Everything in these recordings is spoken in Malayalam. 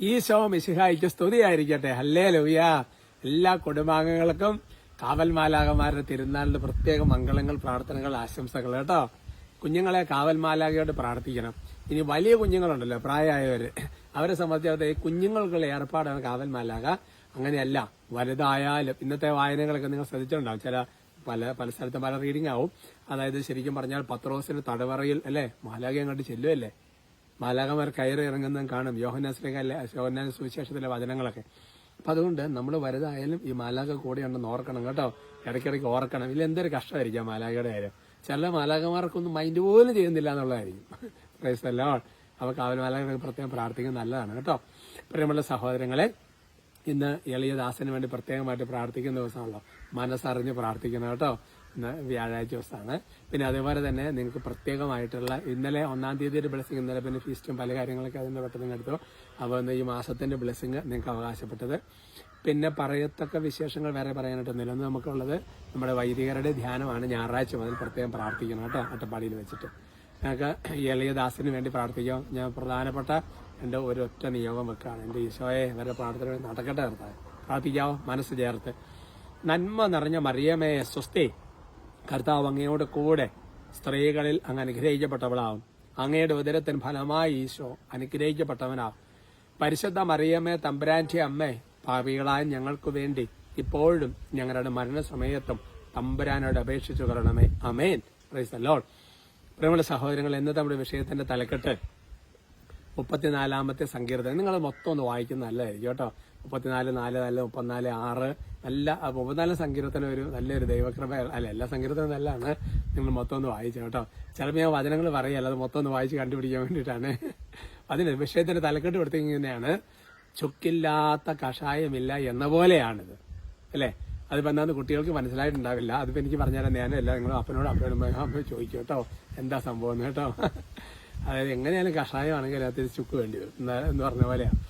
ഈശോ മിശിഹായിക്ക് സ്തുതിയായിരിക്കട്ടെ. ഹല്ലേ ലൂയ എല്ലാ കുടുംബാംഗങ്ങൾക്കും കാവൽ മാലാകമാരുടെ തിരുനാളിന്റെ പ്രത്യേക മംഗളങ്ങൾ പ്രാർത്ഥനകൾ ആശംസകൾ കേട്ടോ. കുഞ്ഞുങ്ങളെ കാവൽ മാലാകയോട് പ്രാർത്ഥിക്കണം. ഇനി വലിയ കുഞ്ഞുങ്ങളുണ്ടല്ലോ പ്രായമായവര്. അവരെ സംബന്ധിച്ചിടത്തോളം ഈ കുഞ്ഞുങ്ങൾക്കുള്ള ഏർപ്പാടാണ് കാവൽ മാലാക അങ്ങനെയല്ല വലുതായാലും ഇന്നത്തെ വായനകളൊക്കെ നിങ്ങൾ ശ്രദ്ധിച്ചിട്ടുണ്ടാവും. ചില പല പല സ്ഥലത്തും പല റീഡിംഗ് ആവും. അതായത് ശരിക്കും പറഞ്ഞാൽ പത്രോസിന് തടവറയിൽ അല്ലേ? മാലാകയും കണ്ട് ചെല്ലുമല്ലേ മാലാകമാർ കയറി ഇറങ്ങുന്നതും കാണും. യോഹനാശ്രീകല്ലേ യോഹനാൻ സുവിശേഷത്തിലെ വചനങ്ങളൊക്കെ. അപ്പൊ അതുകൊണ്ട് നമ്മൾ വലുതായാലും ഈ മാലാക കൂടെ ഉണ്ടെന്ന് ഓർക്കണം കേട്ടോ. ഇടയ്ക്കിടയ്ക്ക് ഓർക്കണം. ഇല്ല എന്തൊരു കഷ്ടമായിരിക്കും മാലാകയുടെ കാര്യം. ചില മാലാകമാർക്കൊന്നും മൈൻഡ് പോലും ചെയ്യുന്നില്ല എന്നുള്ളതായിരിക്കും. പ്രൈസ് അല്ല അവർ കാവൽ മാലാകർക്ക് പ്രത്യേകം പ്രാർത്ഥിക്കുന്നത് നല്ലതാണ് കേട്ടോ. പ്രിയമുള്ള സഹോദരങ്ങളെ ഇന്ന് എളിയ ദാസന് വേണ്ടി പ്രത്യേകമായിട്ട് പ്രാർത്ഥിക്കുന്ന ദിവസമാണല്ലോ. മനസ്സറിഞ്ഞ് പ്രാർത്ഥിക്കുന്ന കേട്ടോ. ഇന്ന് വ്യാഴാഴ്ച ദിവസമാണ്. പിന്നെ അതേപോലെ തന്നെ നിങ്ങൾക്ക് പ്രത്യേകമായിട്ടുള്ള ഇന്നലെ ഒന്നാം തീയതി ഒരു ബ്ലെസ്സിങ് ഇന്നലെ പിന്നെ ഫീസ്റ്റും പല കാര്യങ്ങളൊക്കെ അതിന്റെ പെട്ടെന്ന് എടുത്തു. അപ്പോൾ ഈ മാസത്തിന്റെ ബ്ലെസ്സിങ് നിങ്ങൾക്ക് അവകാശപ്പെട്ടത്. പിന്നെ പറയത്തക്ക വിശേഷങ്ങൾ വേറെ പറയാനായിട്ടൊന്നുമില്ല. ഒന്ന് നമുക്കുള്ളത് നമ്മുടെ വൈദികരുടെ ധ്യാനമാണ്. ഞായറാഴ്ച മുതൽ പ്രത്യേകം പ്രാർത്ഥിക്കണം കേട്ടോ അട്ടപ്പാടിയിൽ വെച്ചിട്ട്. ഞങ്ങൾക്ക് എളിയ ദാസിന് വേണ്ടി പ്രാർത്ഥിക്കാം. ഞാൻ പ്രധാനപ്പെട്ട എന്റെ ഒരൊറ്റ നിയോഗം വെക്കുകയാണ് എന്റെ ഈശോയെ വരെ പ്രാർത്ഥന നടക്കട്ടെ കർത്താവ്. പ്രാർത്ഥിക്കാവോ? മനസ്സ് ചേർത്ത്. നന്മ നിറഞ്ഞ മറിയമേ സ്വസ്തി. കർത്താവ് അങ്ങയോട് കൂടെ സ്ത്രീകളിൽ അങ്ങ് അനുഗ്രഹിക്കപ്പെട്ടവളാവും. അങ്ങയുടെ ഉദരത്തിന് ഫലമായി ഈശോ അനുഗ്രഹിക്കപ്പെട്ടവനാവും. പരിശുദ്ധ മറിയമ്മേ തമ്പുരാന്റെ അമ്മേ പാപികളായ ഞങ്ങൾക്ക് വേണ്ടി ഇപ്പോഴും ഞങ്ങളുടെ മരണസമയത്തും തമ്പുരാനോട് അപേക്ഷിച്ചു കൊള്ളണമേ. അമേൻ പ്രൈസ് ലോഡ് പ്രിയമുള്ള സഹോദരങ്ങൾ എന്ന് നമ്മുടെ വിഷയത്തിന്റെ തലക്കെട്ട് മുപ്പത്തിനാലാമത്തെ സങ്കീർത്തനം. നിങ്ങൾ മൊത്തം ഒന്ന് വായിക്കുന്ന നല്ലതായിരിക്കും കേട്ടോ. മുപ്പത്തിനാല് നാല് നാല് മുപ്പത്തിനാല് ആറ്. നല്ല മുപ്പത്തിനാല് സങ്കീർത്തനം ഒരു നല്ലൊരു ദൈവകൃപ അല്ല എല്ലാ സങ്കീർത്തനം നല്ലതാണ്. നിങ്ങൾ മൊത്തം ഒന്ന് വായിച്ചു കേട്ടോ. ചിലപ്പോൾ ഞാൻ വചനങ്ങൾ പറയല്ല അത് മൊത്തം ഒന്ന് വായിച്ച് കണ്ടുപിടിക്കാൻ വേണ്ടിയിട്ടാണ്. അതിന് വിഷയത്തിന്റെ തലക്കെട്ട് കൊടുത്തിങ്ങനെയാണ് ചുക്കില്ലാത്ത കഷായമില്ല എന്ന പോലെയാണിത്. അല്ലേ? അതിപ്പോൾ എന്താന്ന് കുട്ടികൾക്ക് മനസ്സിലായിട്ടുണ്ടാവില്ല. അതിപ്പോൾ എനിക്ക് പറഞ്ഞാൽ ഞാൻ എല്ലാം അപ്പനോട് അപ്പനോട് അമ്മയോട് അമ്മ ചോദിക്കും കേട്ടോ. എന്താ സംഭവം കേട്ടോ. അതായത് എങ്ങനെയാലും കഷായമാണെങ്കിൽ അതിൽ ചുക്ക് വേണ്ടി വരും. എന്നാ- പറഞ്ഞ പോലെയാണ്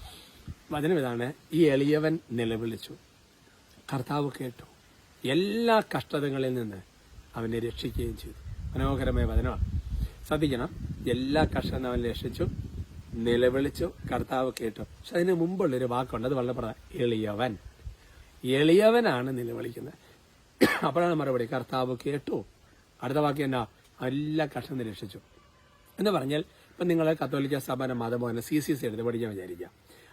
വചനം ഇതാണ് ഈ എളിയവൻ നിലവിളിച്ചു. കർത്താവ് കേട്ടു. എല്ലാ കഷ്ടതകളിൽ നിന്ന് അവനെ രക്ഷിക്കുകയും ചെയ്തു. മനോഹരമായ വചനമാണ്. ശ്രദ്ധിക്കണം. എല്ലാ കഷ്ടം അവൻ രക്ഷിച്ചു നിലവിളിച്ചു കർത്താവ് കേട്ടു. പക്ഷെ അതിന് മുമ്പുള്ളൊരു വാക്കുണ്ട് അത് വളരെ പറയാം എളിയവൻ. എളിയവനാണ് നിലവിളിക്കുന്നത്. അപ്പോഴാണ് മറുപടി കർത്താവ് കേട്ടു. അടുത്ത വാക്യം എന്നാ എല്ലാ കഷ്ടം രക്ഷിച്ചു. എന്ന് പറഞ്ഞാൽ ഇപ്പം നിങ്ങൾ കത്തോലിക്ക സ്ഥാപന മതമോഹന സി സി സി എടുത്ത് പഠിക്കാൻ വിചാരിക്കുക.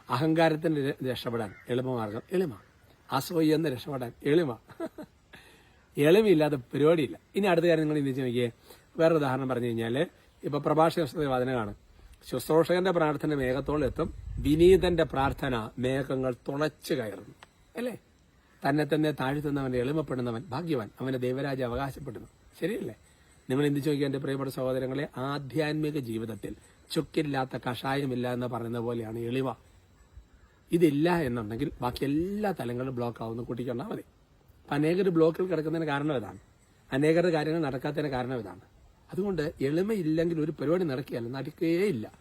അഹങ്കാരത്തിന് രക്ഷപ്പെടാൻ എളുപ്പമാർഗം എളിമ. അസൂയ എന്ന് രക്ഷപ്പെടാൻ എളിമ. എളിമയില്ലാത്ത പരിപാടിയില്ല. ഇനി അടുത്ത കാര്യം നിങ്ങൾ ചിന്തിച്ച് നോക്കിയേ. വേറെ ഉദാഹരണം പറഞ്ഞു കഴിഞ്ഞാൽ ഇപ്പൊ പ്രഭാഷക വചനമാണ് ശുശ്രൂഷകന്റെ പ്രാർത്ഥന മേഘത്തോളം എത്തും. വിനീതന്റെ പ്രാർത്ഥന മേഘങ്ങൾ തുളച്ചു കയറുന്നു അല്ലേ? തന്നെ തന്നെ താഴ്ത്തുന്നവൻ എളിമപ്പെടുന്നവൻ ഭാഗ്യവാൻ. അവന്റെ ദൈവരാജ അവകാശപ്പെടുന്നു. ശരിയല്ലേ? നിങ്ങൾ എന്ത് ചോദിക്കുക എന്റെ പ്രിയപ്പെട്ട സഹോദരങ്ങളെ? ആധ്യാത്മിക ജീവിതത്തിൽ ചുക്കില്ലാത്ത കഷായമില്ല എന്ന് പറയുന്ന പോലെയാണ് എളിവ. ഇതില്ല എന്നുണ്ടെങ്കിൽ ബാക്കി എല്ലാ തലങ്ങളും ബ്ലോക്ക് ആവുന്ന. കൂട്ടിക്കൊണ്ടാൽ മതി. അനേകർ ബ്ലോക്കിൽ കിടക്കുന്നതിന് കാരണം ഇതാണ്. അനേകരുടെ കാര്യങ്ങൾ നടക്കാത്തതിന് കാരണം ഇതാണ്. അതുകൊണ്ട് എളിമയില്ലെങ്കിൽ ഒരു പരിപാടി നടക്കുകയല്ല നടക്കുകയില്ല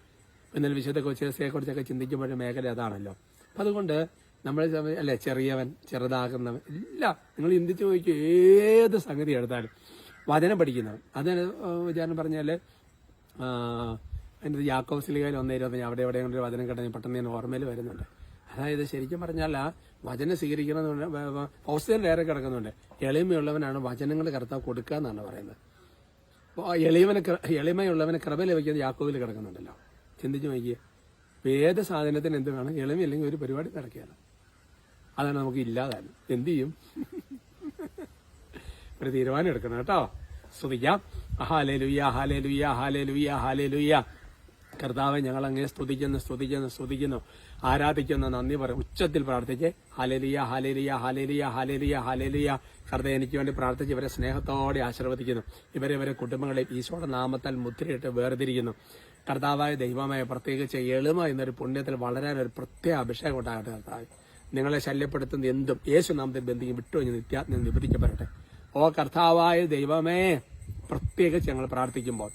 എന്നാൽ വിശുദ്ധ കൊച്ചേസയെ കുറിച്ചൊക്കെ ചിന്തിക്കുമ്പോഴും മേഖല അതാണല്ലോ. അപ്പം അതുകൊണ്ട് നമ്മൾ അല്ലെ ചെറിയവൻ ചെറുതാകുന്നവൻ എല്ലാം നിങ്ങൾ ചിന്തിച്ചു നോക്കിയോ ഏത് സംഗതി എടുത്താലും. വചനം പഠിക്കുന്നത് അതിന് വിചാരണം പറഞ്ഞാൽ ആ, അതിന്റെ യാക്കോസിലികയിൽ ഒന്നേ ഇരുപത്തഞ്ച് അവിടെ എവിടെ ഒരു വചനം കേട്ടാൽ പെട്ടെന്ന് ഞാൻ ഓർമ്മയിൽ വരുന്നുണ്ട്. അതായത് ശരിക്കും പറഞ്ഞാൽ ആ വചനം സ്വീകരിക്കണമെന്നുണ്ട് ഓക്സിജൻ ഏറെ കിടക്കുന്നുണ്ട്. എളിമയുള്ളവനാണ് വചനങ്ങൾ കർത്താവ് കൊടുക്കുക എന്നാണ് പറയുന്നത്. എളിയവന് എളിമയുള്ളവന് കൃപ ലഭിക്കുന്നത് യാക്കോവിൽ കിടക്കുന്നുണ്ടല്ലോ. ചിന്തിച്ചു നോക്കിയേ. ഏത് സാധനത്തിന് എന്ത് വേണം? എളിമയില്ലെങ്കിൽ ഒരു പരിപാടി നടക്കുകയാണ് അതാണ് നമുക്ക് ഇല്ലാതെ എന്ത് ചെയ്യും? ഒരു തീരുമാനം എടുക്കണം കേട്ടോ. സ്തുതിക്കാം. ഹാലേ ലുയ്യ ഹാലേ ലുയ്യ ഹാലേ ലുയ്യ ഹാലേ ലുയ്യ കർത്താവ് ഞങ്ങൾ അങ്ങനെ സ്തുതിക്കുന്നു സ്തുതിക്കുന്നു സ്തുതിക്കുന്നു. ആരാധിക്കുന്നു നന്ദി പറയും ഉച്ചത്തിൽ പ്രാർത്ഥിച്ച്. Hallelujah hallelujah hallelujah hallelujah hallelujah കർത്ത എനിക്ക് വേണ്ടി പ്രാർത്ഥിച്ച് ഇവരെ സ്നേഹത്തോടെ ആശീർവദിക്കുന്നു. ഇവരെ ഇവരെ കുടുംബങ്ങളെ ഈശോയുടെ നാമത്താൽ മുദ്രയിട്ട് വേർതിരിക്കുന്നു. കർത്താവായ ദൈവമായ പ്രത്യേകിച്ച് എളിമ എന്നൊരു പുണ്യത്തിൽ വളരാൻ ഒരു പ്രത്യേക അഭിഷേകം ഉണ്ടാകട്ടെ കർത്താവ്. നിങ്ങളെ ശല്യപ്പെടുത്തുന്ന എന്തും യേശു നാമത്തെ ബന്ധിക്കും വിട്ടുകഴിഞ്ഞ് നിത്യാത്മ നിബന്ധിക്കപ്പെടട്ടെ. ഓ കർത്താവായ ദൈവമേ. പ്രത്യേകിച്ച് ഞങ്ങൾ പ്രാർത്ഥിക്കുമ്പോൾ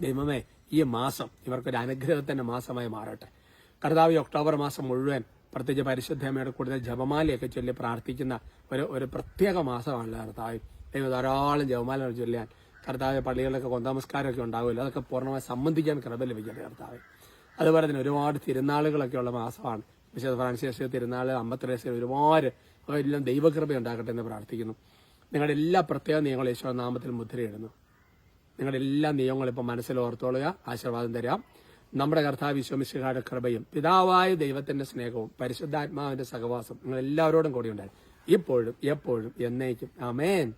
ദൈവമേ ഈ മാസം ഇവർക്കൊരു അനുഗ്രഹത്തിന്റെ മാസമായി മാറട്ടെ. കർത്താവ് ഒക്ടോബർ മാസം മുഴുവൻ പ്രത്യേകിച്ച് പരിശുദ്ധമ്മയുടെ കൂടുതൽ ജപമാലയൊക്കെ ചൊല്ലി പ്രാർത്ഥിക്കുന്ന ഒരു ഒരു പ്രത്യേക മാസമാണല്ലോ കർത്താവ്. ദൈവം ധാരാളം ജപമാല ചൊല്ലാൻ കർത്താവ് പള്ളികളിലൊക്കെ കൊന്തമസ്കാരമൊക്കെ ഉണ്ടാവില്ല അതൊക്കെ പൂർണമായി സംബന്ധിക്കാൻ കൃപ ലഭിക്കട്ടെ കർത്താവ്. അതുപോലെ തന്നെ ഒരുപാട് തിരുനാളുകളൊക്കെ ഉള്ള മാസമാണ്. വിശുദ്ധ ഫ്രാൻസിസ് തിരുനാൾ അമ്പത്തിരേശ്വരം ഒരുപാട് എല്ലാം ദൈവകൃപ ഉണ്ടാകട്ടെ എന്ന് പ്രാർത്ഥിക്കുന്നു. നിങ്ങളുടെ എല്ലാ പ്രത്യേക നിയമങ്ങളും യേശോ നാമത്തിൽ മുദ്രയിടുന്നു. നിങ്ങളുടെ എല്ലാ നിയമങ്ങളും ഇപ്പം മനസ്സിൽ ഓർത്തോളുക ആശീർവാദം തരാം. നമ്മുടെ കർത്താവ് വിശ്വമിശിഹായുടെ കൃപയും പിതാവായ ദൈവത്തിന്റെ സ്നേഹവും പരിശുദ്ധാത്മാവിന്റെ സഹവാസം നിങ്ങൾ എല്ലാവരോടും കൂടി ഉണ്ടായി ഇപ്പോഴും എപ്പോഴും എന്നേക്കും. ആമേൻ.